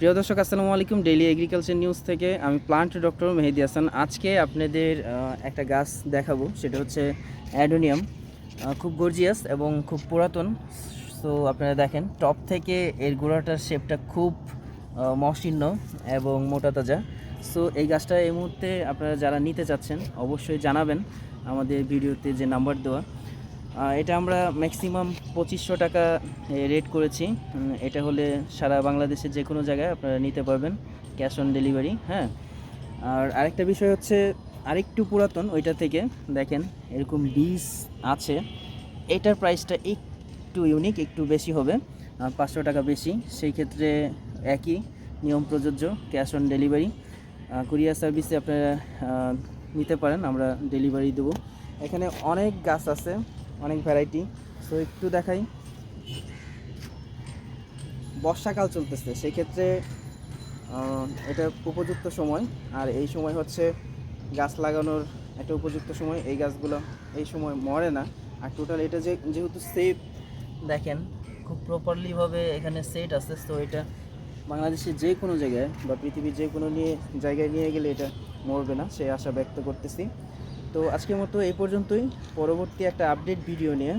প্রিয় দর্শক, আসসালামু আলাইকুম। ডেইলি এগ্রিকালচার নিউজ থেকে আমি প্লান্ট ডক্টর মেহেদি হাসান। আজকে আপনাদের একটা গাছ দেখাবো। সেটা হচ্ছে অ্যাডোনিয়াম। খুব গর্জিয়াস এবং খুব পুরাতন। সো আপনারা দেখেন টপ থেকে এর গোড়াটার শেপটা খুব মসৃণ এবং মোটা তাজা। সো এই গাছটা এই মুহূর্তে আপনারা যারা নিতে চাচ্ছেন, অবশ্যই জানাবেন। আমাদের ভিডিওতে যে নাম্বার দেওয়া এটা আমরা ম্যাক্সিমাম পঁচিশশো টাকা রেট করেছি। এটা হলে সারা বাংলাদেশের যে কোনো জায়গায় আপনারা নিতে পারবেন ক্যাশ অন ডেলিভারি হ্যাঁ? আর আরেকটা বিষয় হচ্ছে, আরেকটু পুরাতন ওইটা থেকে, দেখেন এরকম বীজ আছে। এটার প্রাইসটা একটু ইউনিক একটু বেশি হবে পাঁচশো টাকা বেশি। সেই ক্ষেত্রে একই নিয়ম প্রযোজ্য ক্যাশ অন ডেলিভারি কুরিয়ার সার্ভিসে আপনারা নিতে পারেন, আমরা ডেলিভারি দেবো। এখানে অনেক গাছ আছে অনেক ভ্যারাইটি সো একটু দেখাই। বর্ষাকাল চলতেছে, সেক্ষেত্রে এটা উপযুক্ত সময়। আর এই সময় হচ্ছে গাছ লাগানোর একটা উপযুক্ত সময়। এই গাছগুলো এই সময় মরে না। আর টোটাল এটা যে, যেহেতু সেফ দেখেন, খুব প্রপারলিভাবে এখানে সেট আছে। তো এটা বাংলাদেশের যে কোনো জায়গায় বা পৃথিবীর যে কোনো নিয়ে, জায়গায় নিয়ে গেলে এটা মরবে না। সে আশা ব্যক্ত করতেছি। তো আজকের মতো এই পর্যন্তই। পরবর্তী একটা আপডেট ভিডিও নিয়ে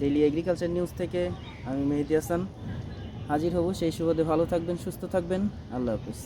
ডেইলি এগ্রিকালচার নিউজ থেকে আমি মেহেদি হাসান হাজির হব। সেই সুবাদে ভালো থাকবেন, সুস্থ থাকবেন। আল্লাহ হাফিজ।